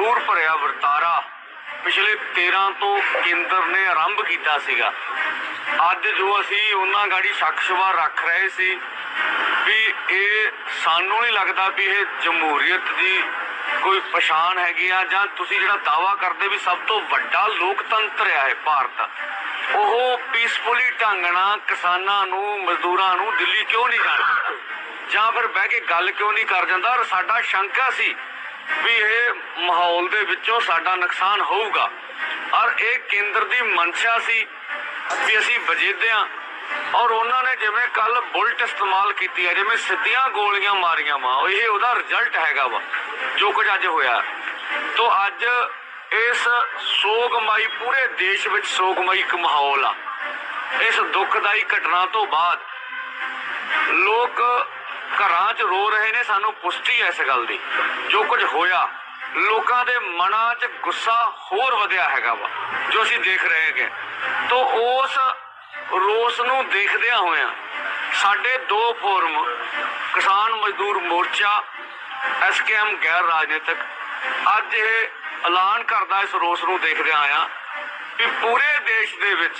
ਦੂਰ ਭਰਿਆ ਵਰਤਾਰਾ। ਪਿਛਲੇ 13 ਤੋਂ ਕੇਂਦਰ ਨੇ ਆਰੰਭ ਕੀਤਾ ਸੀਗਾ। ਅੱਜ ਜੋ ਅਸੀਂ ਉਹਨਾਂ ਗਾੜੀ ਸ਼ੱਕ ਰੱਖ ਰਹੇ ਸੀ ਵੀ ਇਹ ਸਾਨੂੰ ਨਹੀਂ ਲੱਗਦਾ ਵੀ ਇਹ ਜਮਹੂਰੀਅਤ ਦੀ ਕੋਈ ਪਛਾਣ ਹੈਗੀ ਆ ਜਾਂ ਤੁਸੀਂ ਜਿਹੜਾ ਦਾਵਾ ਕਰਦੇ ਵੀ ਸਭ ਤੋਂ ਵੱਡਾ ਲੋਕਤੰਤਰ ਆ ਇਹ ਭਾਰਤ, ਉਹ ਪੀਸਫੁਲੀ ਢੰਗ ਨਾਲ ਕਿਸਾਨਾਂ ਨੂੰ, ਮਜ਼ਦੂਰਾਂ ਨੂੰ ਦਿੱਲੀ ਕਿਉਂ ਨਹੀਂ ਜਾਣ ਜਾਂ ਫਿਰ ਬਹਿ ਕੇ ਗੱਲ ਕਿਉਂ ਨਹੀਂ ਕਰ ਜਾਂਦਾ? ਔਰ ਸਾਡਾ ਸ਼ੰਕਾ ਸੀ ਵੀ ਇਹ ਮਾਹੌਲ ਦੇ ਵਿੱਚੋਂ ਸਾਡਾ ਨੁਕਸਾਨ ਹੋਊਗਾ। ਔਰ ਇਹ ਕੇਂਦਰ ਦੀ ਮਨਸ਼ਾ ਸੀ ਵੀ ਅਸੀਂ ਵਜੇਦਿਆਂ ਔਰ ਉਹਨਾਂ ਨੇ ਜਿਵੇਂ ਕੱਲ ਬੁਲਟ ਇਸਤੇਮਾਲ ਕੀਤੀ ਹੈ, ਜਿਵੇਂ ਸਿੱਧੀਆਂ ਗੋਲੀਆਂ ਮਾਰੀਆਂ ਵਾ ਇਹ ਉਹਦਾ ਰਿਜ਼ਲਟ ਹੈਗਾ ਵਾ, ਜੋ ਕੁਝ ਅੱਜ ਹੋਇਆ। ਤੋਂ ਅੱਜ ਇਸ ਸੋਗਮਈ, ਪੂਰੇ ਦੇਸ਼ ਵਿੱਚ ਸੋਗਮਈ ਇੱਕ ਮਾਹੌਲ ਆ। ਇਸ ਦੁਖਦਾਈ ਘਟਨਾ ਤੋਂ ਬਾਅਦ ਲੋਕ ਘਰਾਂ 'ਚ ਰੋ ਰਹੇ ਨੇ, ਸਾਨੂੰ ਪੁਸ਼ਟੀ ਹੈ ਇਸ ਗੱਲ ਦੀ। ਜੋ ਕੁਝ ਹੋਇਆ, ਲੋਕਾਂ ਦੇ ਮਨਾਂ 'ਚ ਗੁੱਸਾ ਹੋਰ ਵਧਿਆ ਹੈਗਾ ਵਾ, ਜੋ ਅਸੀਂ ਦੇਖ ਰਹੇ ਹੈਗੇ। ਤੋਂ ਉਸ ਰੋਸ ਨੂੰ ਦੇਖਦਿਆਂ ਹੋਇਆਂ ਸਾਡੇ ਦੋ ਫੋਰਮ, ਕਿਸਾਨ ਮਜ਼ਦੂਰ ਮੋਰਚਾ ਐਸਕੇਐਮ ਗੈਰ ਰਾਜਨੀਤਿਕ, ਅੱਜ ਇਹ ਐਲਾਨ ਕਰਦਾ ਇਸ ਰੋਸ ਨੂੰ ਦੇਖਦਿਆਂ ਆਇਆ ਵੀ ਪੂਰੇ ਦੇਸ਼ ਦੇ ਵਿੱਚ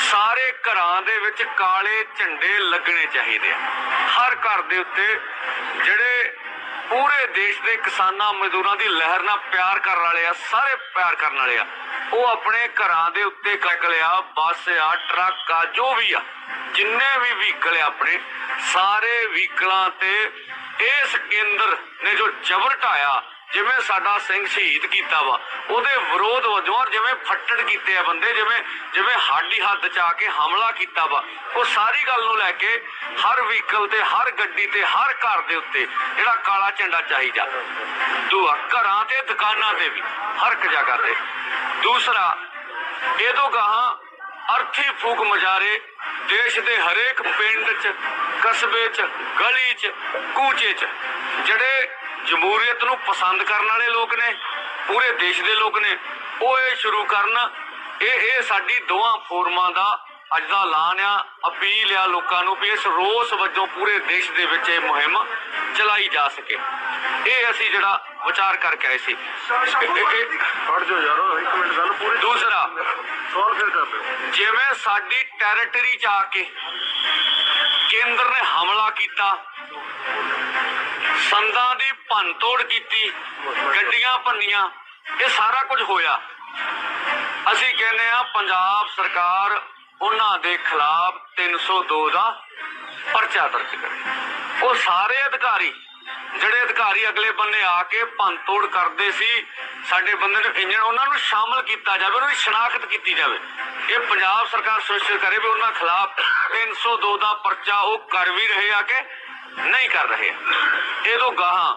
ਸਾਰੇ ਘਰਾਂ ਦੇ ਵਿੱਚ ਕਾਲੇ ਝੰਡੇ ਲੱਗਣੇ ਚਾਹੀਦੇ ਆ। ਹਰ ਘਰ ਦੇ ਉੱਤੇ ਜਿਹੜੇ ਪੂਰੇ ਦੇਸ਼ ਦੇ ਕਿਸਾਨਾਂ ਮਜ਼ਦੂਰਾਂ ਦੀ ਲਹਿਰ ਨਾਲ ਪਿਆਰ ਕਰਨ ਵਾਲੇ ਆ, ਸਾਰੇ ਪਿਆਰ ਕਰਨ ਵਾਲੇ ਆ, ਉਹ ਆਪਣੇ ਘਰਾਂ ਦੇ ਉੱਤੇ ਕਾਇਕਲ ਆ ਬੱਸ ਆ, ਟਰੱਕ ਆ, ਜੋ ਵੀ ਆ, ਜਿੰਨੇ ਵੀ ਵਹੀਕਲ ਆ ਆਪਣੇ, ਸਾਰੇ ਵਹੀਕਲਾਂ ਤੇ ਇਸ ਕੇਂਦਰ ਨੇ ਜੋ ਜ਼ਬਰ ਢਾਇਆ ਜਿਵੇਂ ਸਾਡਾ ਸਿੰਘ ਸ਼ਹੀਦ ਕੀਤਾ ਵਾ, ਉਹਦੇ ਵਿਰੋਧ ਵਜੋਂ ਔਰ ਜਿਵੇਂ ਫੱਟੜ ਕੀਤੇ ਆ ਬੰਦੇ, ਜਿਵੇਂ ਜਿਵੇਂ ਹਾਡੀ ਹੱਦ ਚ ਆ ਕੇ ਹਮਲਾ ਕੀਤਾ ਵਾ, ਉਹ ਸਾਰੀ ਗੱਲ ਨੂੰ ਲੈ ਕੇ ਹਰ ਵਹੀਕਲ ਤੇ, ਹਰ ਗੱਡੀ ਤੇ, ਹਰ ਘਰ ਦੇ ਉੱਤੇ ਜਿਹੜਾ ਕਾਲਾ ਝੰਡਾ ਚਾਹੀਦਾ। ਦੁਆ ਘਰਾਂ ਤੇ, ਦੁਕਾਨਾਂ ਤੇ ਵੀ, ਹਰ ਇੱਕ ਜਗ੍ਹਾ ਤੇ। ਦੂਸਰਾ ਇਹ ਤੋਂ ਗਾਹਾਂ ਅਰਥੀ ਫੂਕ ਮਜਾਰੇ ਦੇਸ਼ ਦੇ ਹਰੇਕ ਪਿੰਡ 'ਚ, ਕਸਬੇ 'ਚ, ਗਲੀ 'ਚ, ਕੂਚੇ 'ਚ, ਜਿਹੜੇ ਜਮਹੂਰੀਅਤ ਨੂੰ ਪਸੰਦ ਕਰਨ ਵਾਲੇ ਲੋਕ ਨੇ ਪੂਰੇ ਦੇਸ਼ ਦੇ ਲੋਕ ਨੇ ਉਹ ਇਹ ਸ਼ੁਰੂ ਕਰਨ ਇਹ ਇਹ ਸਾਡੀ ਦੋਹਾਂ ਫੋਰਮਾਂ ਦਾ ਅੱਜ ਦਾ ਐਲਾਨ ਆ ਅਪੀਲ ਆ ਲੋਕਾਂ ਨੂੰ ਵੀ ਇਸ ਰੋਸ ਵਜੋਂ ਪੂਰੇ ਦੇਸ਼ ਦੇ ਵਿੱਚ ਇਹ ਮੁਹਿੰਮ ਚਲਾਈ ਜਾ ਸਕੇ। ਇਹ ਅਸੀਂ ਜਿਹੜਾ ਵਿਚਾਰ ਕਰਕੇ ਆਏ ਸੀ। ਇਹ- ਇਹ- ਇਹ- ਫੜ ਜੋ ਯਾਰ ਇੱਕ ਮਿੰਟ ਗੱਲ ਪੂਰੀ ਦੂਸਰਾ। ਸਵਾਲ ਫਿਰ ਕਰ ਦਿਓ। ਜਿਵੇਂ ਸਾਡੀ ਟੈਰੀਟਰੀ ਚ ਆ ਕੇ ਕੇਂਦਰ ਨੇ ਹਮਲਾ ਕੀਤਾ। ਸੰਦਾਂ ਦੀ ਭੰਨਤੋੜ ਕੀਤੀ, ਗੱਡੀਆਂ ਭੰਨੀਆਂ, ਇਹ ਸਾਰਾ ਕੁਝ ਹੋਇਆ। ਅਸੀਂ ਕਹਿੰਦੇ ਆ ਪੰਜਾਬ ਸਰਕਾਰ ਉਹਨਾਂ ਦੇ ਖਿਲਾਫ 302 ਦਾ ਪਰਚਾ ਦਰਜ ਕਰੇ। ਉਹ ਸਾਰੇ ਅਧਿਕਾਰੀ ਜਿਹੜੇ ਅਧਿਕਾਰੀ ਅਗਲੇ ਬੰਨੇ ਆ ਕੇ ਭੰਨਤੋੜ ਕਰਦੇ ਸੀ, ਸਾਡੇ ਬੰਦੇ ਨੂੰ ਇੰਜਣ, ਉਹਨਾਂ ਨੂੰ ਸ਼ਾਮਲ ਕੀਤਾ ਜਾਵੇ, ਉਹਨਾਂ ਦੀ ਸ਼ਨਾਖਤ ਕੀਤੀ ਜਾਵੇ। ਇਹ ਪੰਜਾਬ ਸਰਕਾਰ ਸੁਨਿਸ਼ਚਿਤ ਕਰੇ ਵੀ ਉਹਨਾਂ ਖਿਲਾਫ 302 ਦਾ ਪਰਚਾ ਉਹ ਕਰ ਵੀ ਰਹੇ ਆ ਕਿ ਨਹੀਂ ਕਰ ਰਹੇ ਇਹ ਤੋਂ ਗਾਹਾਂ,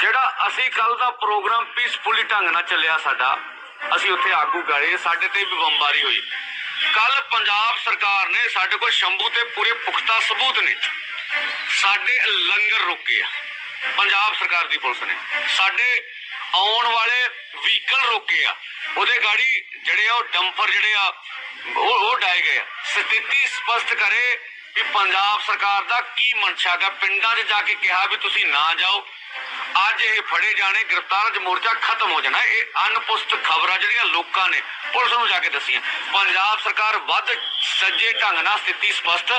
ਜਿਹੜਾ ਅਸੀਂ ਕੱਲ ਦਾ ਪ੍ਰੋਗਰਾਮ ਪੀਸਫੁਲੀ ਢੰਗ ਨਾਲ ਚੱਲਿਆ ਸਾਡਾ, ਅਸੀਂ ਉੱਥੇ ਆਗੂ ਗਏ, ਸਾਡੇ ਤੇ ਵੀ ਬੰਬਾਰੀ ਹੋਈ। ਕੱਲ ਪੰਜਾਬ ਸਰਕਾਰ ਨੇ ਸਾਡੇ ਕੋਲ ਸ਼ੰਭੂ ਤੇ ਪੂਰੇ ਪੁਖਤਾ ਸਬੂਤ ਨੇ। ਸਾਡੇ ਲੰਗਰ ਰੋਕੇ ਆ। ਪੰਜਾਬ ਸਰਕਾਰ ਦੀ ਪੁਲਿਸ ਨੇ। ਸਾਡੇ ਆਉਣ ਵਾਲੇ ਵਹੀਕਲ ਰੋਕੇ ਆ। ਉਹਦੇ ਗਾੜੀ ਜਿਹੜੇ ਆ, ਉਹ ਡੰਪਰ ਜਿਹੜੇ ਆ, ਉਹ ਉਹ ਡਾਏ ਗਏ ਸਥਿਤੀ ਸਪਸ਼ਟ ਕਰੇ ਵੀ ਪੰਜਾਬ ਸਰਕਾਰ ਦਾ ਕੀ ਮਨਸ਼ਾ ਗਾ ਪਿੰਡਾਂ 'ਚ ਜਾ ਕੇ ਕਿਹਾ ਵੀ ਤੁਸੀਂ ਨਾ ਜਾਓ। ਅੱਜ ਇਹ ਫੜੇ ਜਾਣੇ, ਗ੍ਰਿਫਤਾਰ ਚ ਮੋਰਚਾ ਖਤਮ ਹੋ ਜਾਣਾ। ਇਹ ਅਨਪੁਸ਼ਟ ਖਬਰਾਂ ਜਿਹੜੀਆਂ ਲੋਕਾਂ ਨੇ ਪੁਲਿਸ ਨੂੰ ਜਾ ਕੇ ਦੱਸੀਆਂ। ਪੰਜਾਬ ਸਰਕਾਰ ਵੱਧ ਸੱਜੇ ਢੰਗ ਨਾਲ ਸਥਿਤੀ ਸਪਸ਼ਟ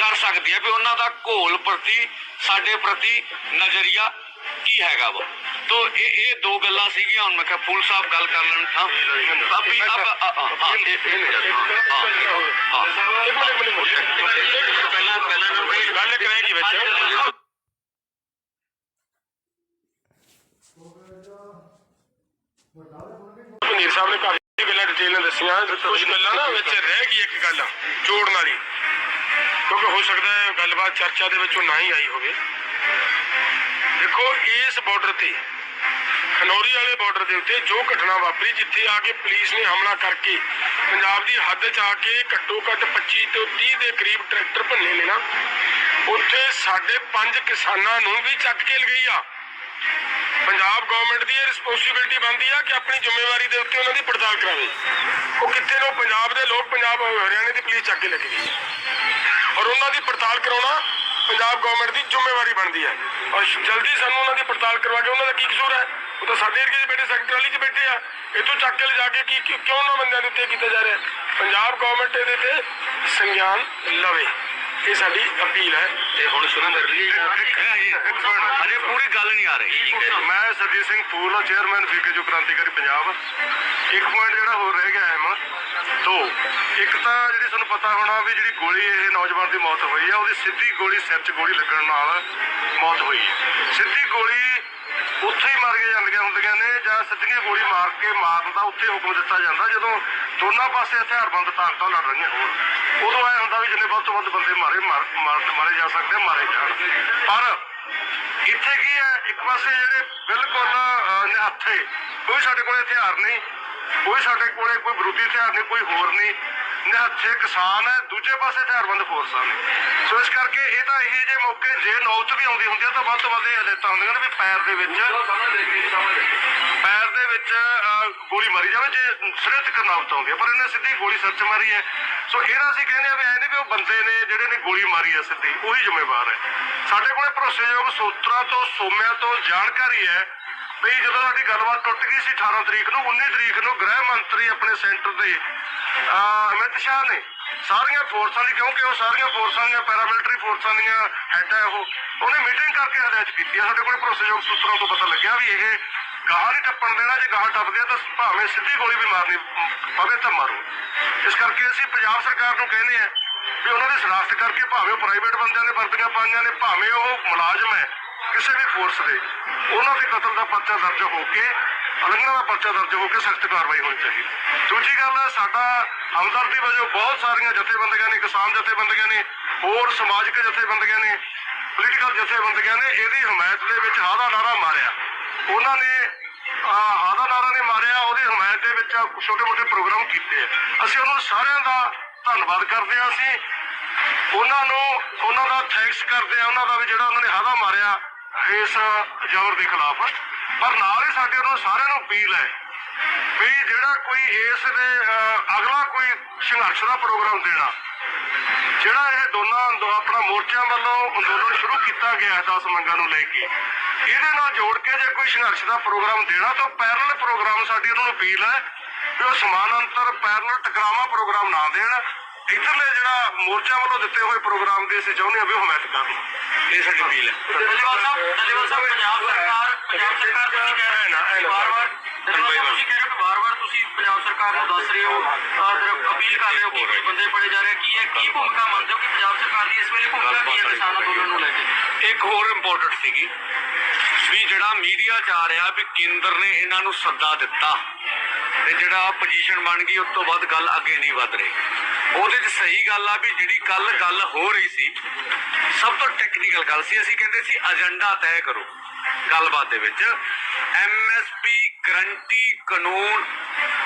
ਕਰ ਸਕਦੀ ਹੈ ਵੀ ਉਹਨਾਂ ਦਾ ਘੋਲ ਪ੍ਰਤੀ ਸਾਡੇ ਪ੍ਰਤੀ ਨਜ਼ਰੀਆ ਕੀ ਹੈਗਾ ਵਾ? ਤੋ ਇਹ ਇਹ ਦੋ ਗੱਲਾਂ ਸੀਗੀਆਂ ਹੁਣ ਮੈਂ ਕਿਹਾ ਫੂਲ ਸਾਹਿਬ ਗੱਲ ਕਰ ਲੈਣ ਤਾਂ ਅਭੀ ਅਬ ਆ- ਆ- ਹਾਂ ਇਹ ਇਹ ਹਾਂ ਹਾਂ। ਪਹਿਲਾਂ ਪਹਿਲਾਂ ਨਾ ਗੱਲ ਕਰਾਂਗੀ ਵਿੱਚ। ਮਨੀਰ ਸਾਹਿਬ ਨੇ ਕਾਫੀ ਗੱਲਾਂ ਡਿਟੇਲ ਨਾਲ ਦੱਸੀਆਂ ਕੁਝ ਗੱਲਾਂ ਨਾ ਵਿੱਚ ਰਹਿ ਗਈ ਇੱਕ ਗੱਲ ਜੋੜਨ ਵਾਲੀ। ਕਿਉਂਕਿ ਹੋ ਸਕਦਾ ਹੈ ਗੱਲਬਾਤ ਚਰਚਾ ਦੇ ਵਿੱਚੋਂ ਨਾ ਹੀ ਆਈ ਹੋਵੇ। ਦੇਖੋ, ਇਸ ਬਾਰਡਰ ਤੇ, ਖਨੌਰੀ ਵਾਲੇ ਬਾਰਡਰ ਦੇ ਉੱਤੇ ਜੋ ਘਟਨਾ ਵਾਪਰੀ, ਜਿੱਥੇ ਆ ਕੇ ਪੁਲਿਸ ਨੇ ਹਮਲਾ ਕਰਕੇ ਪੰਜਾਬ ਦੀ ਹੱਦ 'ਚ ਆ ਕੇ ਘੱਟੋ ਘੱਟ 25 ਤੋਂ 30 ਦੇ ਕਰੀਬ ਟਰੈਕਟਰ ਭੰਨੇ ਨੇ ਨਾ, ਉੱਥੇ ਸਾਡੇ ਪੰਜ ਕਿਸਾਨਾਂ ਨੂੰ ਵੀ ਚੱਕ ਕੇ ਲਗਈ ਆ। ਪੰਜਾਬ ਗਵਰਨਮੈਂਟ ਦੀ ਇਹ ਰਿਸਪੌਂਸਿਬਿਲਟੀ ਬਣਦੀ ਆ ਕਿ ਆਪਣੀ ਜ਼ਿੰਮੇਵਾਰੀ ਦੇ ਉੱਤੇ ਉਹਨਾਂ ਦੀ ਪੜਤਾਲ ਕਰਾਵੇ। ਉਹ ਕਿੱਥੇ ਨੂੰ? ਪੰਜਾਬ ਦੇ ਲੋਕ, ਪੰਜਾਬ ਹਰਿਆਣੇ ਦੀ ਪੁਲਿਸ ਚੱਕ ਕੇ ਲੈ ਔਰ ਉਹਨਾਂ ਦੀ ਪੜਤਾਲ ਕਰਾਉਣਾ ਪੰਜਾਬ ਗਵਰਨਮੈਂਟ ਦੀ ਜ਼ਿੰਮੇਵਾਰੀ ਬਣਦੀ ਹੈ। ਔਰ ਜਲਦੀ ਸਾਨੂੰ ਉਹਨਾਂ ਦੀ ਪੜਤਾਲ ਕਰਵਾ ਕੇ ਉਹਨਾਂ ਦਾ ਕੀ ਕਸੂਰ ਹੈ? ਉਹ ਤਾਂ ਸਾਡੇ 'ਚ ਬੈਠੇ ਸੈਕਟਰ ਵਾਲੀ 'ਚ ਬੈਠੇ ਆ। ਇੱਥੋਂ ਚੱਕ ਕੇ ਲਿਜਾ ਕੇ ਕੀ ਕਿਉਂ ਨਾ ਬੰਦਿਆਂ ਦੇ ਉੱਤੇ ਕੀਤਾ ਜਾ ਰਿਹਾ ਪੰਜਾਬ ਗਵਰਨਮੈਂਟ ਇਹਦੇ ਤੇ ਸੰਗਿਆਨ ਲਵੇ। ਇਹ ਸਾਡੀ ਅਪੀਲ ਹੈ। ਤੇ ਹੁਣ ਸ਼ੁਰੂ ਕਰ ਲਈਏ ਅਜੇ ਪੂਰੀ ਗੱਲ ਨਹੀਂ ਆ ਰਹੀ। ਮੈਂ ਸਰਜੀਤ ਸਿੰਘ ਫੂਲ ਚੇਅਰਮੈਨ ਵੀਕੇ ਜੋ ਕ੍ਰਾਂਤੀਕਾਰੀ ਪੰਜਾਬ। ਇੱਕ ਪੁਆਇੰਟ ਜਿਹੜਾ ਹੋਰ ਰਹਿ ਗਿਆ ਹੈ ਮਾ ਦੋ। ਇੱਕ ਤਾਂ ਜਿਹੜੀ ਤੁਹਾਨੂੰ ਪਤਾ ਹੋਣਾ ਵੀ ਜਿਹੜੀ ਗੋਲੀ ਇਹ ਨੌਜਵਾਨ ਦੀ ਮੌਤ ਹੋਈ ਆ ਉਹਦੀ ਸਿੱਧੀ ਗੋਲੀ ਸਿਰ 'ਚ ਗੋਲੀ ਲੱਗਣ ਨਾਲ ਮੌਤ ਹੋਈ ਹੈ ਸਿੱਧੀ ਗੋਲੀ ਉੱਥੇ ਹੀ ਮਾਰੀਆਂ ਜਾਂਦੀਆਂ ਹੁੰਦੀਆਂ ਨੇ ਜਾਂ ਸਿੱਧੀਆਂ ਗੋਲੀ ਮਾਰ ਕੇ ਮਾਰਨ ਦਾ ਉੱਥੇ ਹੁਕਮ ਦਿੱਤਾ ਜਾਂਦਾ ਜਦੋਂ ਦੋਨਾਂ ਪਾਸੇ ਹਥਿਆਰਬੰਦ ਤਾਕਤਾਂ ਲੜ ਰਹੀਆਂ ਹੋਣ। ਉਦੋਂ ਐ ਹੁੰਦਾ ਵੀ ਜਿੰਨੇ ਵੱਧ ਤੋਂ ਵੱਧ ਬੰਦੇ ਮਾਰੇ ਮਾਰ ਮਾਰ- ਮਾਰੇ ਜਾ ਸਕਦੇ ਆ, ਮਾਰੇ ਜਾਣ। ਪਰ ਇੱਥੇ ਕੀ ਹੈ? ਇੱਕ ਪਾਸੇ ਜਿਹੜੇ ਬਿਲਕੁਲ ਨਿਹੱਥੇ ਕੋਈ ਸਾਡੇ ਕੋਲ ਹਥਿਆਰ ਨਹੀਂ ਕੋਈ ਸਾਡੇ ਕੋਲੇ ਕੋਈ ਵਿਰੋਧੀ ਹਥਿਆਰ ਨਹੀਂ ਕੋਈ ਹੋਰ ਨਹੀਂ। ਨਿਹੱਥੇ ਕਿਸਾਨ ਹੈ, ਦੂਜੇ ਪਾਸੇ ਹਥਿਆਰਬੰਦ ਫੋਰਸਾਂ ਨੇ। ਸੋ ਇਸ ਕਰਕੇ ਇਹ ਤਾਂ ਇਹ ਜੇ ਮੌਕੇ, ਜੇ ਨੌਬਤ ਵੀ ਆਉਂਦੀ ਹੁੰਦੀ ਹੈ ਤਾਂ ਵੱਧ ਤੋਂ ਵੱਧ ਇਹ ਹਦਾਇਤਾਂ ਹੁੰਦੀਆਂ ਨੇ ਵੀ ਪੈਰ ਦੇ ਵਿੱਚ ਪੈਰ ਦੇ ਵਿੱਚ ਗੋਲੀ ਮਾਰੀ ਜਾਵੇ, ਜੇ ਸਿਰੇ ਤੱਕ ਨੌਬਤ ਆਉਂਦੀ ਹੈ ਪਰ ਇਹਨੇ ਸਿੱਧੀ ਗੋਲੀ ਸਿਰ 'ਚ ਮਾਰੀ ਹੈ। ਸੋ ਇਹਦਾ ਅਸੀਂ ਕਹਿੰਦੇ ਆ ਵੀ ਐ ਨਹੀਂ ਵੀ ਉਹ ਬੰਦੇ ਨੇ ਜਿਹੜੇ ਨੇ ਗੋਲੀ ਮਾਰੀ ਹੈ ਸਿੱਧੀ, ਉਹੀ ਜ਼ਿੰਮੇਵਾਰ ਹੈ। ਸਾਡੇ ਕੋਲੇ ਭਰੋਸੇਯੋਗ ਸੂਤਰਾਂ ਤੋਂ, ਸੋਮਿਆਂ ਤੋਂ ਜਾਣਕਾਰੀ ਹੈ ਵੀ ਜਦੋਂ ਸਾਡੀ ਗੱਲਬਾਤ ਟੁੱਟ ਗਈ ਸੀ 18 ਤਰੀਕ ਨੂੰ 19 ਤਰੀਕ ਨੂੰ ਗ੍ਰਹਿ ਮੰਤਰੀ ਆਪਣੇ ਸੈਂਟਰ ਦੇ ਅਮਿਤ ਸ਼ਾਹ ਨੇ ਸਾਰੀਆਂ ਫੋਰਸਾਂ ਦੀ, ਕਿਉਂਕਿ ਉਹ ਸਾਰੀਆਂ ਫੋਰਸਾਂ ਦੀਆਂ, ਪੈਰਾਮਿਲਟਰੀ ਫੋਰਸਾਂ ਦੀਆਂ ਹੈਡ ਹੈ ਉਹ, ਉਹਨੇ ਮੀਟਿੰਗ ਕਰਕੇ ਹਦਾਇਤ ਕੀਤੀ ਹੈ। ਸਾਡੇ ਕੋਲ ਭਰੋਸੇਯੋਗ ਸੂਤਰਾਂ ਤੋਂ ਪਤਾ ਲੱਗਿਆ ਵੀ ਇਹ ਗਾਹਾਂ ਨਹੀਂ ਟੱਪਣ ਦੇਣਾ, ਜੇ ਗਾਹਾਂ ਟੱਪ ਗਿਆ ਤਾਂ ਭਾਵੇਂ ਸਿੱਧੀ ਗੋਲੀ ਵੀ ਮਾਰਨੀ ਪਵੇ ਤਾਂ ਮਾਰੋ। ਇਸ ਕਰਕੇ ਅਸੀਂ ਪੰਜਾਬ ਸਰਕਾਰ ਨੂੰ ਕਹਿੰਦੇ ਆ ਵੀ ਉਹਨਾਂ ਦੀ ਸ਼ਨਾਖਤ ਕਰਕੇ ਭਾਵੇਂ ਉਹ ਪ੍ਰਾਈਵੇਟ ਬੰਦਿਆਂ ਨੇ ਵਰਦੀਆਂ ਪਾਈਆਂ ਨੇ, ਭਾਵੇਂ ਉਹ ਮੁਲਾਜ਼ਮ ਹੈ ਕਿਸੇ ਵੀ ਫੋਰਸ ਦੇ ਉਹਨਾਂ ਦੇ ਕਤਲ ਦਾ ਪਰਚਾ ਦਰਜ ਹੋ ਕੇ ਉਲੰਘਣਾ ਦਾ ਪਰਚਾ ਦਰਜ ਹੋ ਕੇ ਸਖਤ ਕਾਰਵਾਈ ਹੋਣੀ ਚਾਹੀਦੀ। ਦੂਜੀ ਗੱਲ ਸਾਡਾ ਹਮਦਰਦੀ ਵਜੋਂ ਬਹੁਤ ਸਾਰੀਆਂ ਜਥੇਬੰਦੀਆਂ ਨੇ, ਕਿਸਾਨ ਜਥੇਬੰਦੀਆਂ ਨੇ, ਹੋਰ ਸਮਾਜਿਕ ਜਥੇਬੰਦੀਆਂ ਨੇ ਪੋਲੀਟੀਕਲ ਜਥੇਬੰਦੀਆਂ ਨੇ, ਇਹਦੀ ਹਮਾਇਤ ਦੇ ਵਿੱਚ ਹਾਦਾ ਨਾਰਾ ਮਾਰਿਆ। ਉਹਨਾਂ ਨੇ ਆਹ ਹਾਦਾ ਨਾਰਾ ਨੇ ਮਾਰਿਆ, ਉਹਦੀ ਹਮਾਇਤ ਦੇ ਵਿੱਚ ਛੋਟੇ ਮੋਟੇ ਪ੍ਰੋਗਰਾਮ ਕੀਤੇ ਅਸੀਂ ਉਹਨਾਂ ਨੂੰ ਸਾਰਿਆਂ ਦਾ ਧੰਨਵਾਦ ਕਰਦੇ ਹਾਂ ਅਸੀਂ। ਉਹਨਾਂ ਨੂੰ, ਉਹਨਾਂ ਦਾ ਥੈਂਕਸ ਕਰਦੇ ਆ ਉਹਨਾਂ ਦਾ ਵੀ ਜਿਹੜਾ ਉਹਨਾਂ ਨੇ ਹਾਦਾ ਮਾਰਿਆ। ਇਸ ਜ਼ਬਰ ਦੇ ਖਿਲਾਫ ਪਰ ਨਾਲ ਹੀ ਸਾਡੇ ਉਹਨਾਂ ਸਾਰਿਆਂ ਨੂੰ ਅਪੀਲ ਹੈ ਵੀ ਜਿਹੜਾ ਕੋਈ ਇਸ ਦੇ ਅਗਲਾ ਕੋਈ ਸੰਘਰਸ਼ ਦਾ ਪ੍ਰੋਗਰਾਮ ਦੇਣਾ, ਜਿਹੜਾ ਇਹ ਦੋਨਾਂ ਆਪਣਾ ਮੋਰਚਿਆਂ ਵੱਲੋਂ ਅੰਦੋਲਨ ਸ਼ੁਰੂ ਕੀਤਾ ਗਿਆ ਹੈ 10 ਮੰਗਾਂ ਨੂੰ ਲੈ ਕੇ, ਇਹਦੇ ਨਾਲ ਜੋੜ ਕੇ ਜੇ ਕੋਈ ਸੰਘਰਸ਼ ਦਾ ਪ੍ਰੋਗਰਾਮ ਦੇਣਾ ਤਾਂ ਪੈਰਲਲ ਪ੍ਰੋਗਰਾਮ ਸਾਡੀ ਉਹਨਾਂ ਨੂੰ ਅਪੀਲ ਹੈ ਵੀ ਉਹ ਸਮਾਨ ਅੰਤਰ ਪੈਰਲਲ ਟਕਰਾਵਾ ਪ੍ਰੋਗਰਾਮ ਨਾ ਦੇਣ ਇੱਧਰਲੇ ਜਿਹੜਾ ਮੋਰਚਾ ਵੱਲੋਂ ਦਿੱਤੇ ਹੋਏ ਪ੍ਰੋਗਰਾਮ ਦੀ ਅਸੀਂ ਚਾਹੁੰਦੇ ਹਾਂ ਵੀ ਉਹ ਹਮਾਇਤ ਕਰਨ ਇਹ ਸਾਡੀ ਅਪੀਲ ਹੈ। ਡੱਲੇਵਾਲ ਸਾਹਿਬ ਡੱਲੇਵਾਲ ਸਾਹਿਬ ਪੰਜਾਬ ਸਰਕਾਰ ਪੰਜਾਬ ਸਰਕਾਰ ਤੁਸੀਂ ਕਹਿ ਰਹੇ ਨਾ। ਵਾਰ-ਵਾਰ ਤੁਸੀਂ ਕਹਿ ਰਹੇ ਹੋ ਵਾਰ-ਵਾਰ ਤੁਸੀਂ ਪੰਜਾਬ ਸਰਕਾਰ ਨੂੰ ਦੱਸ ਰਹੇ ਹੋ ਅਪੀਲ ਕਰ ਰਹੇ ਹੋ ਕਿ ਬੰਦੇ ਫੜੇ ਜਾ ਰਹੇ ਕੀ ਹੈ ਕੀ ਭੂਮਿਕਾ ਮੰਨਦੇ ਹੋ ਕਿ ਪੰਜਾਬ ਸਰਕਾਰ ਦੀ ਇਸ ਵੇਲੇ ਭੂਮਿਕਾ ਕੀ ਹੈ ਕਿਸਾਨ ਅੰਦੋਲਨ ਨੂੰ ਲੈ ਕੇ? ਇੱਕ ਹੋਰ ਇੰਪੋਰਟੈਂਟ ਸੀਗੀ ਵੀ ਜਿਹੜਾ ਮੀਡੀਆ ਚ ਆ ਰਿਹਾ ਵੀ ਕੇਂਦਰ ਨੇ ਇਹਨਾਂ ਨੂੰ ਸੱਦਾ ਦਿੱਤਾ ਤੇ ਜਿਹੜਾ ਪੋਜੀਸ਼ਨ ਬਣ ਗਈ ਉਸ ਤੋਂ ਬਾਅਦ ਗੱਲ ਅੱਗੇ ਨਹੀਂ ਵਧ ਰਹੀ। ਉਹਦੇ 'ਚ ਸਹੀ ਗੱਲ ਆ ਵੀ ਜਿਹੜੀ ਕੱਲ ਗੱਲ ਹੋ ਰਹੀ ਸੀ, ਸਭ ਤੋਂ ਟੈਕਨੀਕਲ ਗੱਲ ਸੀ। ਅਸੀਂ ਕਹਿੰਦੇ ਸੀ ਏਜੰਡਾ ਤੈਅ ਕਰੋ ਗੱਲਬਾਤ ਦੇ ਵਿੱਚ। ਐਮਐਸਪੀ ਗਰੰਟੀ ਕਾਨੂੰਨ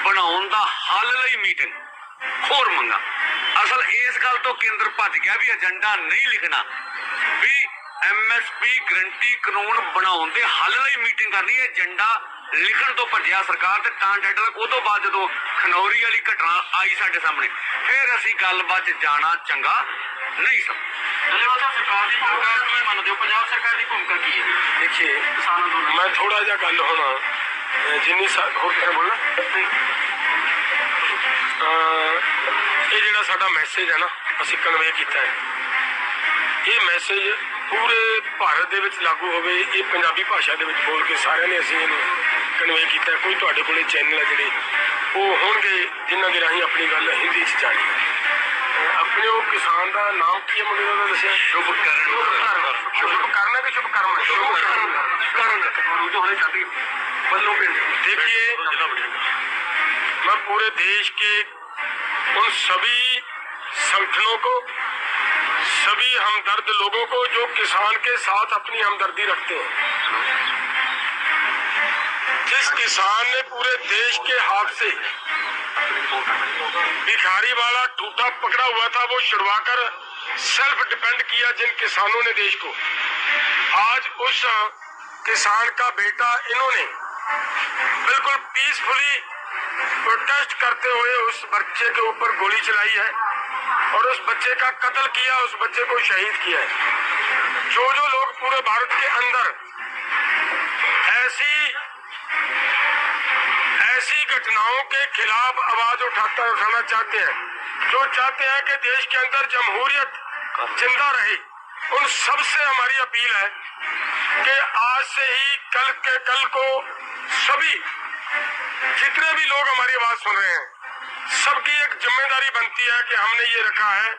ਬਣਾਉਣ ਦਾ ਹੱਲ ਲਈ ਮੀਟਿੰਗ ਹੋਰ ਮੰਗਾ। ਅਸਲ ਇਸ ਗੱਲ ਤੋਂ ਕੇਂਦਰ ਭੱਜ ਗਿਆ ਵੀ ਏਜੰਡਾ ਨਹੀਂ ਲਿਖਣਾ। ਵੀ ਐਮਐਸਪੀ ਗਰੰਟੀ ਕਾਨੂੰਨ ਬਣਾਉਣ ਦੇ ਹੱਲ ਲਈ ਮੀਟਿੰਗ ਕਰਨੀ ਹੈ। ਏਜੰਡਾ ਲਿਖਣ ਤੋਂ ਭੱਜਿਆ ਸਰਕਾਰ ਤੇ ਤਾਂ ਡੈਡਲ ਉਹ ਤੋਂ ਬਾਅਦ ਜਦੋਂ ਖਨੌਰੀ ਵਾਲੀ ਘਟਨਾ ਆਈ ਸਾਡੇ ਸਾਹਮਣੇ ਫਿਰ ਅਸੀਂ ਗੱਲਬਾਤ 'ਚ ਜਾਣਾ ਚੰਗਾ ਨਹੀਂ ਸਮ ਡੱਲੇਵਾਲ ਸਾਹਿਬ ਸਰਕਾਰ ਦੀ ਭੂਮਿਕਾ ਕੀ ਮੰਨਦੇ ਹੋ ਪੰਜਾਬ ਸਰਕਾਰ ਦੀ ਭੂਮਿਕਾ ਕੀ ਹੈ? ਦੇਖੀਏ ਕਿਸਾਨ ਅੰਦੋਲਨ ਮੈਂ ਥੋੜਾ ਜਿਹਾ ਗੱਲ ਹੁਣ ਜਿੰਨੀ ਸਾ ਹੋਰ ਕਿਹਨੇ ਬੋਲਣਾ? ਅਹ, ਇਹ ਜਿਹੜਾ ਸਾਡਾ ਮੈਸੇਜ ਹੈ ਨਾ ਅਸੀਂ ਕਨਵੇ ਕੀਤਾ ਹੈ। ਇਹ ਮੈਸੇਜ ਪੂਰੇ ਭਾਰਤ ਦੇ ਵਿੱਚ ਲਾਗੂ ਹੋਵੇ ਇਹ ਪੰਜਾਬੀ ਭਾਸ਼ਾ ਦੇ ਵਿੱਚ ਬੋਲ ਕੇ ਸਾਰਿਆਂ ਨੇ ਅਸੀਂ ਇਹਨੂੰ ਕਨਵੇ ਕੀਤਾ ਹੈ। ਕੋਈ ਤੁਹਾਡੇ ਕੋਲੇ ਚੈਨਲ ਹੈ ਜਿਹੜੇ ਉਹ ਹੋਣਗੇ ਜਿਨ੍ਹਾਂ ਦੇ ਰਾਹੀਂ ਆਪਣੀ ਗੱਲ ਹਿੰਦੀ 'ਚ ਜਾਣੀ ਹੈ ਅਹ, ਆਪਣੇ ਉਹ ਕਿਸਾਨ ਦਾ ਨਾਮ ਕੀ ਹੈ ਮੁੰਡੇ ਦਾ ਦੱਸਿਆ ਸ਼ੁਭ ਕਰਨ ਸ਼ੁਭ ਕਰਨਾ ਕਿ ਸ਼ੁਭ ਕਰਮ ਹੈ ਸ਼ੁਭ ਕਰਨ ਕਰਨ ਜੋ ਹੋਣੇ ਚਾਹੀਦੀ ਬੱਲੋ ਪਿੰਡ देखिए मैं पूरे देश के उन सभी संगठनों को सभी हमदर्द लोगों को जो किसान के साथ अपनी हमदर्दी रखते हैं जिस किसान ने पूरे देश के हाथ से भिखारी वाला टूटा पकड़ा हुआ था, वो छुड़वाकर सेल्फ डिपेंड किया जिन किसानों ने देश को। आज उस किसान का बेटा इन्होंने बिल्कुल पीसफुली प्रोटेस्ट करते हुए उस बच्चे के ऊपर गोली चलाई है और उस बच्चे का कत्ल किया, उस बच्चे को शहीद किया है। जो जो लोग पूरे भारत के अंदर ऐसी ऐसी घटनाओं के खिलाफ आवाज़ उठाता उठाना चाहते हैं। जो चाहते हैं कि देश के अंदर जमहूरियत ज़िंदा रहे, उन सबसे हमारी अपील है कि आज से ही कल के कल को सभी, जितने भी लोग हमारी आवाज़ सुन रहे हैं, सबकी एक ज़िम्मेदारी बनती है कि हमने ये रखा है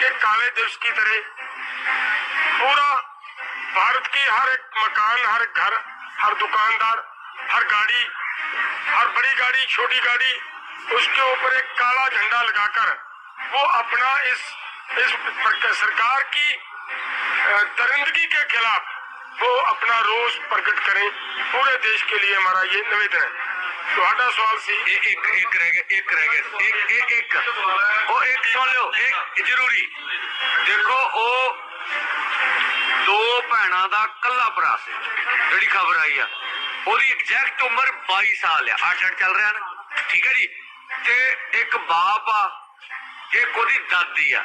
कि काले दिवस की तरह पूरा भारत की हर एक मकान, हर घर, हर दुकानदार हर गाड़ी हर बड़ी गाड़ी छोटी गाड़ी उसके ऊपर एक काला झंडा लगाकर वो अपना इस इस प्रक- सरकार की अ, दरिंदगी के खिलाफ वो अपना रोष प्रकट करें पूरे देश के लिए हमारा ये निवेदन है ਤੁਹਾਡਾ ਸਵਾਲ ਸੀ ਇਹ ਇੱਕ ਇੱਕ ਰਹਿ ਗਿਆ ਇੱਕ ਰਹਿ ਗਿਆ ਇੱਕ ਇੱਕ ਇੱਕ ਉਹ ਇੱਕ ਸੁਣ ਲਿਓ ਇੱਕ ਜ਼ਰੂਰੀ ਦੇਖੋ ਉਹ ਦੋ ਭੈਣਾਂ ਦਾ ਕੱਲਾ ਭਰਾ ਸੀ ਜਿਹੜੀ ਖਬਰ ਆਈ ਆ ਉਹਦੀ ਐਗਜ਼ੈਕਟ ਉਮਰ 22 ਸਾਲ ਆ ਅੱਡ ਅੱਡ ਚੱਲ ਰਿਹਾ ਨਾ। ਠੀਕ ਹੈ ਜੀ? ਤੇ ਇੱਕ ਬਾਪ ਆ ਇੱਕ ਉਹਦੀ ਦਾਦੀ ਆ।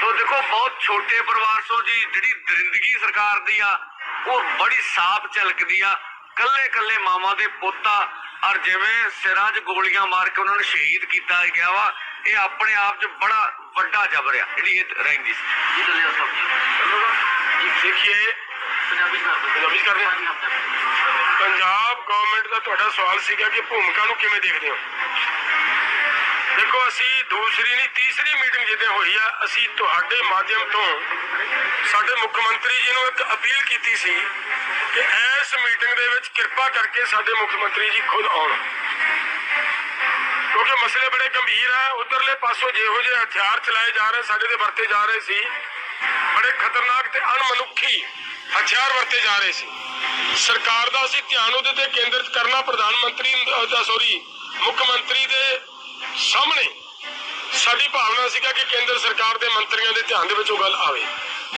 ਸੋ ਦੇਖੋ ਬਹੁਤ ਛੋਟੇ ਪਰਿਵਾਰ ਸੋ ਜੀ ਜਿਹੜੀ ਦਰਿੰਦਗੀ ਸਰਕਾਰ ਦੀ ਆ ਉਹ ਬੜੀ ਸਾਫ਼ ਝਲਕਦੀ ਆ। ਕੱਲੇ ਕੱਲੇ ਮਾਵਾਂ ਦੇ ਪੋਤਾ ਔਰ ਜਿਵੇਂ ਸਿਰਾਂ 'ਚ ਗੋਲੀਆਂ ਮਾਰ ਕੇ ਉਹਨਾਂ ਨੂੰ ਸ਼ਹੀਦ ਕੀਤਾ ਗਿਆ ਵਾ ਇਹ ਆਪਣੇ ਆਪ 'ਚ ਬੜਾ ਵੱਡਾ ਜਬਰ ਆ। ਜਿਹੜੀ ਇਹ ਰਹਿੰਦੀ ਸੀ। ਜੀ ਦਲੀਆ ਸਾਹਿਬ ਜੀ ਦੇਖੀਏ ਪੰਜਾਬੀ ਕਰ ਦਿਓ ਪੰਜਾਬੀ ਕਰ ਦਿਆਂ? ਹਾਂਜੀ, ਹਾਂ, ਪੰਜਾਬ ਗਵਰਨਮੈਂਟ ਦਾ ਤੁਹਾਡਾ ਸਵਾਲ ਸੀਗਾ ਕਿ ਭੂਮਿਕਾ ਨੂੰ ਕਿਵੇਂ ਦੇਖਦੇ ਹੋ ਦੇਖੋ ਅਸੀਂ ਦੂਸਰੀ ਨਹੀਂ ਤੀਸਰੀ ਮੀਟਿੰਗ ਜਿੱਦੇ ਹੋਈ ਆ ਅਸੀਂ ਤੁਹਾਡੇ ਮਾਧਿਅਮ ਤੋਂ ਸਾਡੇ ਮੁੱਖ ਮੰਤਰੀ ਜੀ ਨੂੰ ਇੱਕ ਅਪੀਲ ਕੀਤੀ ਸੀ ਕਿ ਇਸ ਮੀਟਿੰਗ ਦੇ ਵਿੱਚ ਕਿਰਪਾ ਕਰਕੇ ਸਾਡੇ ਮੁੱਖ ਮੰਤਰੀ ਜੀ ਖੁਦ ਆਉਣ ਕਿਉਂਕਿ ਮਸਲੇ ਬੜੇ ਗੰਭੀਰ ਆ ਉਧਰਲੇ ਪਾਸੋਂ ਜਿਹੋ ਜਿਹੇ ਹਥਿਆਰ ਚਲਾਏ ਜਾ ਰਹੇ ਸਾਡੇ ਦੇ ਵਰਤੇ ਜਾ ਰਹੇ ਸੀ ਬੜੇ ਖਤਰਨਾਕ ਤੇ ਅਣਮਨੁੱਖੀ ਹਥਿਆਰ ਵਰਤੇ ਜਾ ਰਹੇ ਸੀ। ਸਰਕਾਰ ਦਾ ਅਸੀਂ ਧਿਆਨ ਉਹਦੇ ਤੇ ਕੇਂਦਰਿਤ ਕਰਨਾ, ਪ੍ਰਧਾਨ ਮੰਤਰੀ ਦਾ ਸੋਰੀ ਮੁੱਖ ਮੰਤਰੀ ਦੇ ਸਾਹਮਣੇ ਸਾਡੀ ਭਾਵਨਾ ਸੀਗਾ ਕਿ ਕੇਂਦਰ ਸਰਕਾਰ ਦੇ ਮੰਤਰੀਆਂ ਦੇ ਧਿਆਨ ਦੇ ਵਿੱਚ ਉਹ ਗੱਲ ਆਵੇ।